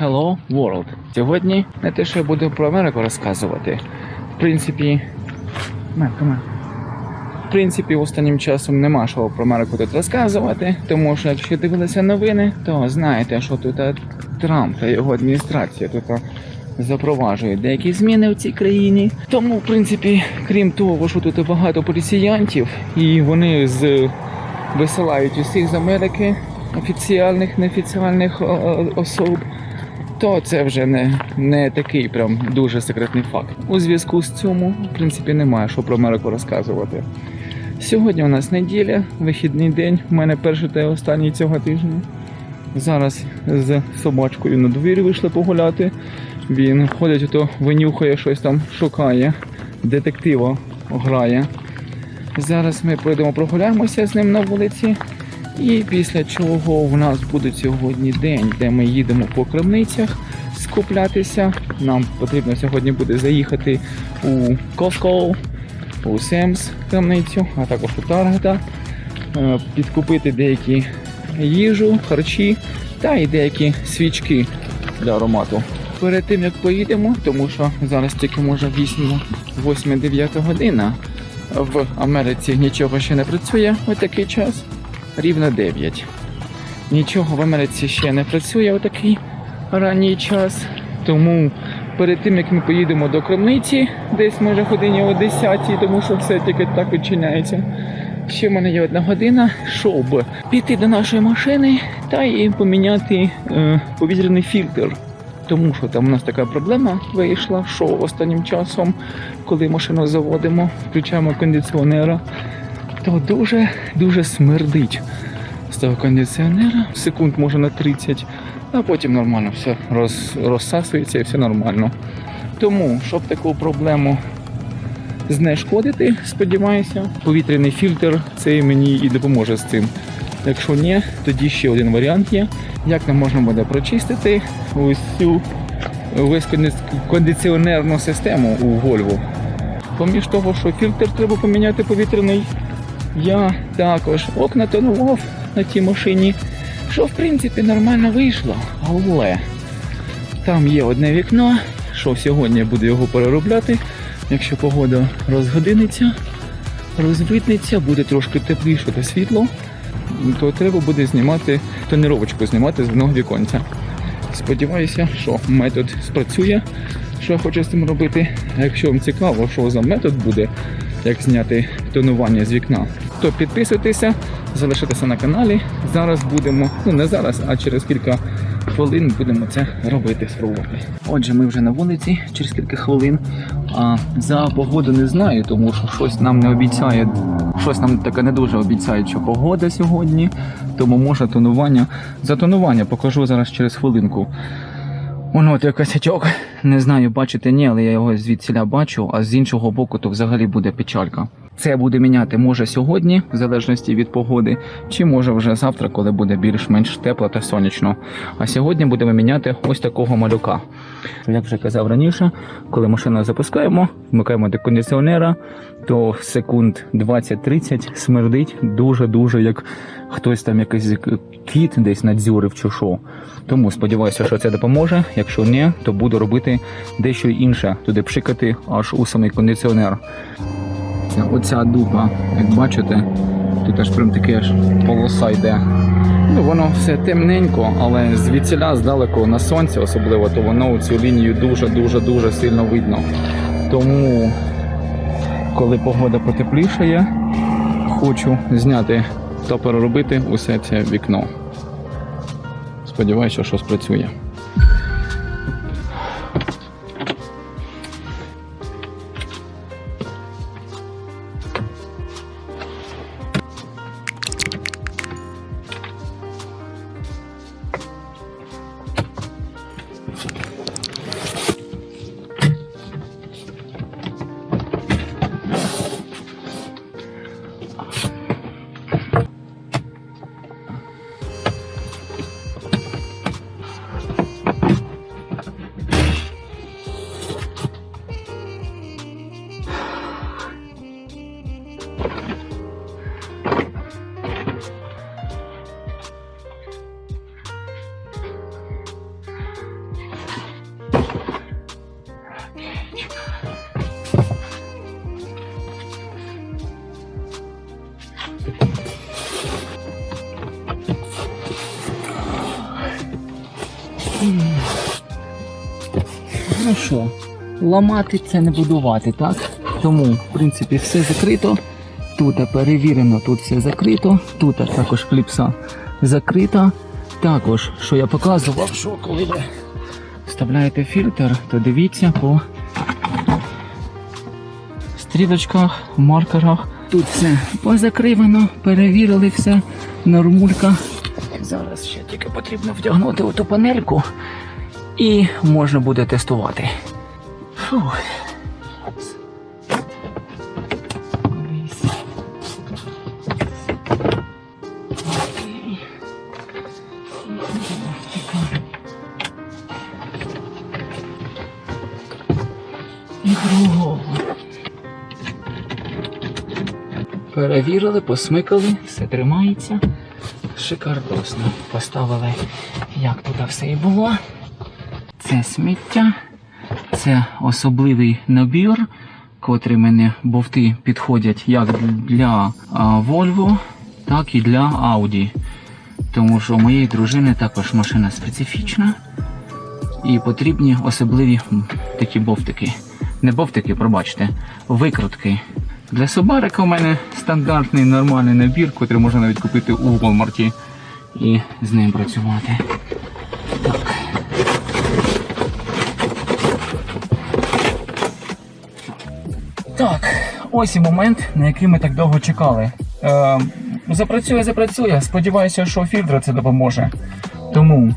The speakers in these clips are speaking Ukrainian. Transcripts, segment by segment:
Hello World. Сьогодні не те, що я буду про Америку розказувати. В принципі. В принципі, останнім часом нема що про Америку тут розказувати, тому що якщо дивилися новини, то знаєте, що тут е, Трамп та його адміністрація тут е, запроваджують деякі зміни в цій країні. Тому, в принципі, крім того, що тут багато поліціянтів, і вони з висилають усіх з Америки офіціальних, неофіціальних е, е, особ. То це вже не, не такий прям дуже секретний факт. У зв'язку з цьому, в принципі, немає що про Америку розказувати. Сьогодні у нас неділя, вихідний день. У мене перший та останній цього тижня. Зараз з собачкою на двір вийшли погуляти. Він ходить, то винюхає щось там, шукає, детектива грає. Зараз ми пройдемо прогуляємося з ним на вулиці. І після чого в нас буде сьогодні день, де ми їдемо по крамницях скуплятися. Нам потрібно сьогодні буде заїхати у Costco, у Sam's крамницю, а також у Target, е, підкупити деякі їжу, харчі та і деякі свічки для аромату. Перед тим як поїдемо, тому що зараз тільки може 8-9 година. В Америці нічого ще не працює у такий час. Рівно 9. Нічого в Америці ще не працює у такий ранній час. Тому перед тим як ми поїдемо до крамниці, десь може годині о 10, тому що все тільки так відчиняється. Ще в мене є одна година, щоб піти до нашої машини та і поміняти е, повітряний фільтр. Тому що там у нас така проблема вийшла, що останнім часом, коли машину заводимо, включаємо кондиціонера, то дуже дуже смердить з того кондиціонера. Секунд може на 30, а потім нормально все роз, розсасується і все нормально. Тому, щоб таку проблему знешкодити, сподіваюся, повітряний фільтр цей мені і допоможе з цим. Якщо ні, тоді ще один варіант є, як нам можна буде прочистити ось весь кондиціонерну систему у Volvo. Поміж того, що фільтр треба поміняти повітряний, я також окна тонував на тій машині, що в принципі нормально вийшло. Але там є одне вікно, що сьогодні я буду його переробляти. Якщо погода розгодиниться, розвиднеться, буде трошки тепліше та світло, то треба буде знімати тоніровочку знімати з одного віконця. Сподіваюся, що метод спрацює, що я хочу з цим робити. А якщо вам цікаво, що за метод буде, як зняти тонування з вікна, то підписуйтеся, залишайтеся на каналі. Зараз будемо, ну не зараз, а через кілька хвилин будемо це робити, спробувати. Отже, ми вже на вулиці через кілька хвилин. А за погоду не знаю, тому що щось нам не обіцяє, щось нам таке не дуже обіцяє, що погода сьогодні, тому може тонування. За тонування покажу зараз через хвилинку. Воно от якась очок. Не знаю, бачите, ні, але я його звідсіля бачу, а з іншого боку, то взагалі буде печалька. Це буде міняти може сьогодні, в залежності від погоди, чи може вже завтра, коли буде більш-менш тепло та сонячно. А сьогодні будемо міняти ось такого малюка. Як вже казав раніше, коли машину запускаємо, вмикаємо до кондиціонера, то секунд 20-30 смердить дуже-дуже, як хтось там якийсь кіт десь надзюрив чи що. Тому сподіваюся, що це допоможе. Якщо ні, то буду робити дещо інше, туди пшикати аж у самий кондиціонер. Ця- Оця дуба, як бачите, тут аж прям таке аж полоса йде. Ну, воно все темненько, але звідсіля здалеку на сонці особливо, то воно цю лінію дуже-дуже дуже сильно видно. Тому, коли погода потеплішає, хочу зняти та переробити усе це вікно. Сподіваюся, що спрацює. Ну що, ламати це не будувати, так? Тому, в принципі, все закрито. Тут перевірено, тут все закрито. Тут також кліпса закрита. Також, що я показував, що коли ви вставляєте фільтр, то дивіться по стрілочках, маркерах. Тут все позакривано, перевірили все, нормулька. Зараз ще тільки потрібно вдягнути оту панельку і можна буде тестувати. Фух. Перевірили, посмикали, все тримається. Шикардосно. Поставили, як тут все і було. Це сміття, це особливий набір, котрий мене бовти підходять як для Volvo, так і для Audi. Тому що у моєї дружини також машина специфічна і потрібні особливі такі бовтики. Не бовтики, пробачте, викрутки. Для собарика у мене стандартний нормальний набір, котрий можна навіть купити у Walmart і з ним працювати. Ось і момент, на який ми так довго чекали. Е, запрацює, запрацює. Сподіваюся, що фільтр це допоможе. Тому.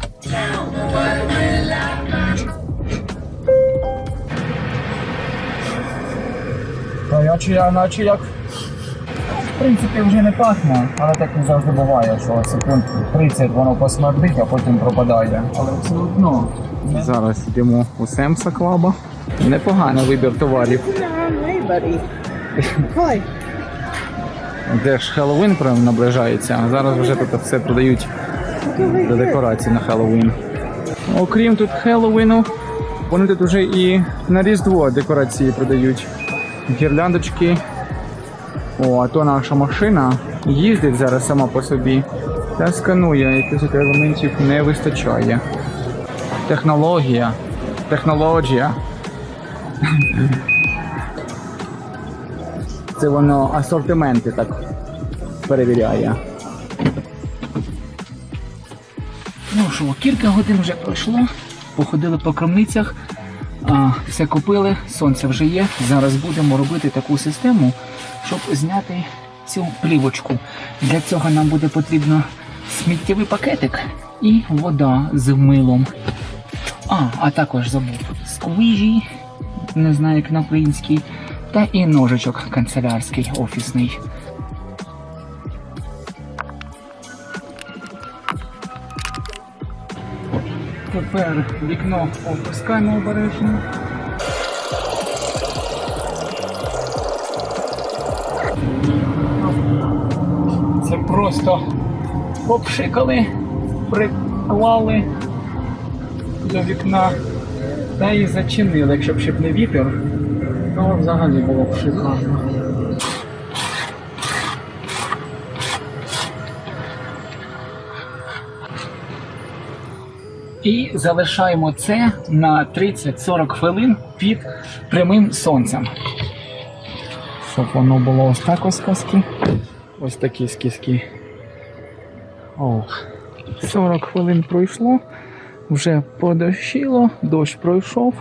Та наче, я, наче як. В принципі, вже не пахне, але так не завжди буває, що секунд 30 воно посмердить, а потім пропадає. Але все одно. Зараз йдемо у Семса Клаба. Непоганий вибір товарів. Hi. Де ж Хеллоуін прям наближається, а зараз вже тут все продають до декорацій на Хеллоуін. Окрім тут Хеллоуіну, вони тут вже і на Різдво декорації продають. Гірляндочки. О, а то наша машина їздить зараз сама по собі та сканує, якихось елементів не вистачає. Технологія. Технологія. Це воно асортименти так перевіряє. Ну що, кілька годин вже пройшло, походили по крамницях, все купили, сонце вже є. Зараз будемо робити таку систему, щоб зняти цю плівочку. Для цього нам буде потрібно сміттєвий пакетик і вода з милом. А, а також забув сквіжі, не знаю як на українській, та і ножичок канцелярський офісний. Тепер вікно опускаємо обережно. Це просто попшикали, приклали до вікна та і зачинили, якщо б ще б не вітер, то взагалі було б шикарно. І залишаємо це на 30-40 хвилин під прямим сонцем. Щоб воно було ось так ось коски. Ось такі скіски. О, 40 хвилин пройшло, вже подощило, дощ пройшов.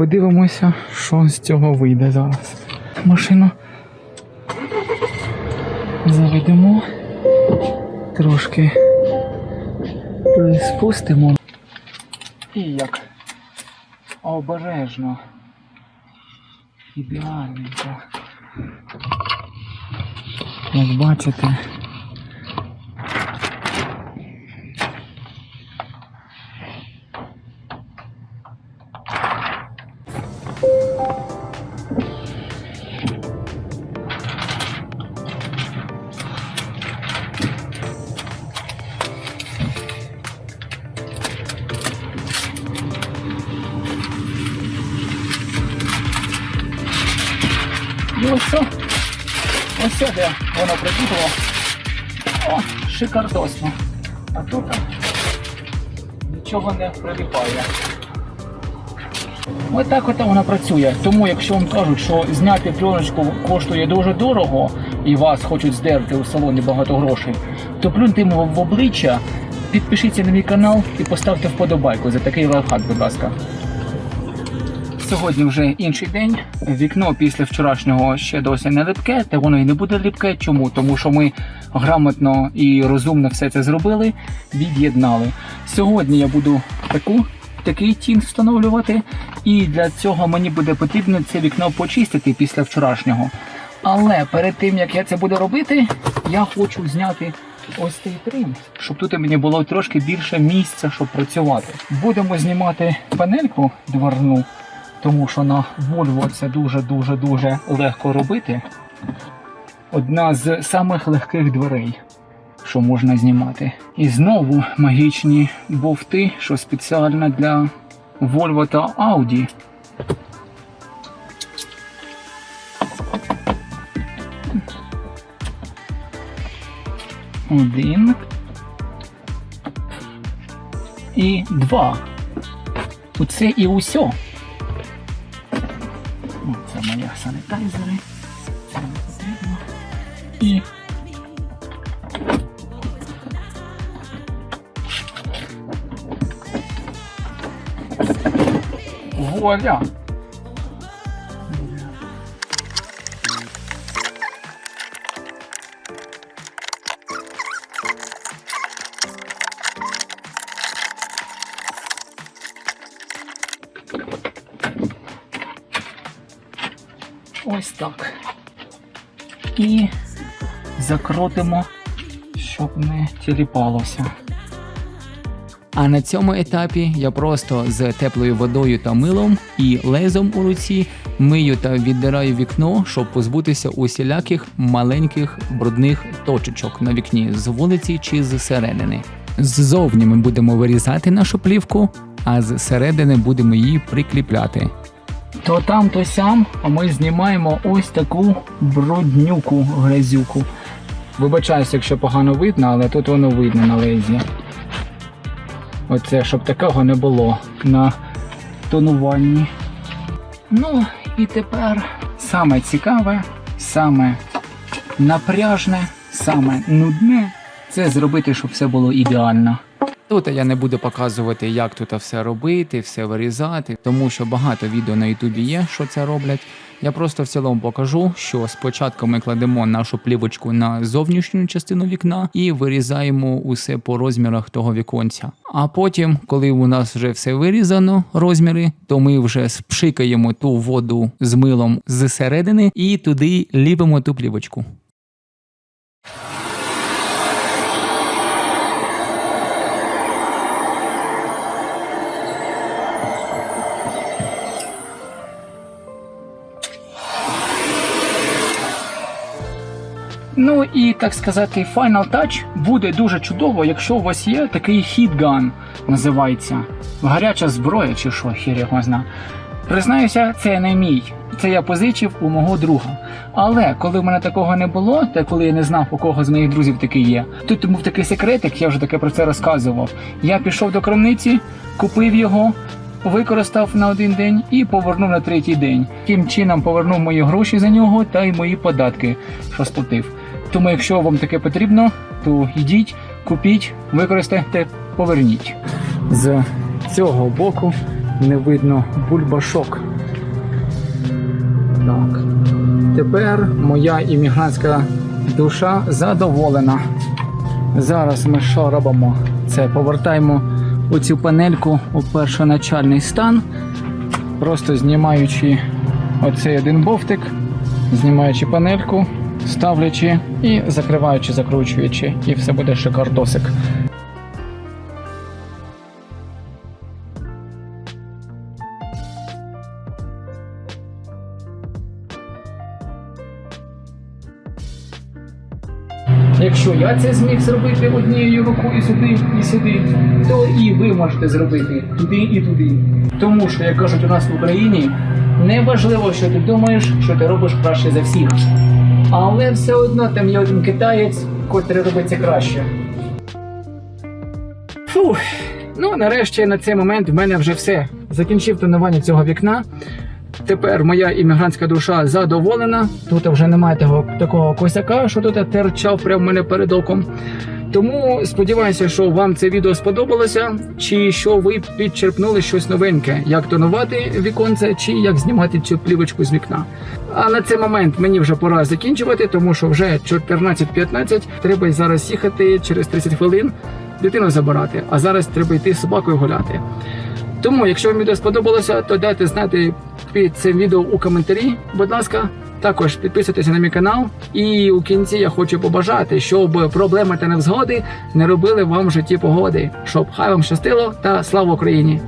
Подивимося, що з цього вийде зараз. Машину заведемо, трошки спустимо. І як обережно. Ідеальненько. Як бачите. І ось все. Ось це де воно прикутало. О, шикардосно. А тут нічого не приліпає. Ось так от вона працює. Тому, якщо вам кажуть, що зняти пленочку коштує дуже дорого і вас хочуть здерти у салоні багато грошей, то плюньте йому в обличчя, підпишіться на мій канал і поставте вподобайку за такий лайфхак, будь ласка. Сьогодні вже інший день. Вікно після вчорашнього ще досі не липке, та воно і не буде липке. Чому? Тому що ми грамотно і розумно все це зробили, від'єднали. Сьогодні я буду таку, такий тін встановлювати, і для цього мені буде потрібно це вікно почистити після вчорашнього. Але перед тим як я це буду робити, я хочу зняти ось цей трим, щоб тут мені було трошки більше місця, щоб працювати. Будемо знімати панельку дверну, тому що на Volvo це дуже дуже дуже легко робити. Одна з самих легких дверей, що можна знімати. І знову магічні бовти, що спеціально для Volvo та Audi. Один. І два. Оце і усьо. О, Це моя санітайзери. Це не потрібно. І. Вуаля! Ось так. І закрутимо, щоб не тіліпалося. А на цьому етапі я просто з теплою водою та милом і лезом у руці мию та віддираю вікно, щоб позбутися усіляких маленьких брудних точечок на вікні з вулиці чи з середини. Ззовні ми будемо вирізати нашу плівку, а з середини будемо її прикріпляти. То там, то сям, а ми знімаємо ось таку бруднюку, грязюку. Вибачаюся, якщо погано видно, але тут воно видно на лезі. Оце, щоб такого не було на тонуванні. Ну, і тепер саме цікаве, саме напряжне, саме нудне це зробити, щоб все було ідеально. Тут я не буду показувати, як тут все робити, все вирізати, тому що багато відео на Ютубі є, що це роблять. Я просто в цілому покажу, що спочатку ми кладемо нашу плівочку на зовнішню частину вікна і вирізаємо усе по розмірах того віконця. А потім, коли у нас вже все вирізано, розміри, то ми вже спшикаємо ту воду з милом з середини і туди ліпимо ту плівочку. Ну і так сказати, Final Touch буде дуже чудово, якщо у вас є такий Gun, називається. Гаряча зброя чи що, хір його зна. Признаюся, це не мій. Це я позичив у мого друга. Але коли в мене такого не було, та коли я не знав, у кого з моїх друзів такий є, тут був такий секретик, я вже таке про це розказував. Я пішов до крамниці, купив його, використав на один день і повернув на третій день. Таким чином повернув мої гроші за нього та й мої податки, що сплатив. Тому, якщо вам таке потрібно, то йдіть, купіть, використайте, поверніть. З цього боку не видно бульбашок. Так. Тепер моя іммігрантська душа задоволена. Зараз ми що робимо? Це повертаємо оцю панельку у першоначальний стан, просто знімаючи оцей один бовтик, знімаючи панельку, ставлячи і закриваючи, закручуючи, і все буде шикардосик. Якщо я це зміг зробити однією рукою сюди і сюди, то і ви можете зробити туди і туди. Тому що, як кажуть у нас в Україні, не важливо, що ти думаєш, що ти робиш краще за всіх. Але все одно там є один китаєць, котрий робить це краще. Фух, Ну, нарешті на цей момент в мене вже все. Закінчив тонування цього вікна. Тепер моя іммігрантська душа задоволена. Тут вже немає того такого косяка, що тут терчав прямо в мене перед оком. Тому сподіваюся, що вам це відео сподобалося, чи що ви підчерпнули щось новеньке, як тонувати віконце, чи як знімати цю плівочку з вікна. А на цей момент мені вже пора закінчувати, тому що вже 14.15, треба зараз їхати через 30 хвилин, дитину забирати. А зараз треба йти з собакою гуляти. Тому, якщо вам відео сподобалося, то дайте знати під цим відео у коментарі, будь ласка. Також підписуйтесь на мій канал. І у кінці я хочу побажати, щоб проблеми та невзгоди не робили вам в житті погоди. Щоб хай вам щастило та слава Україні!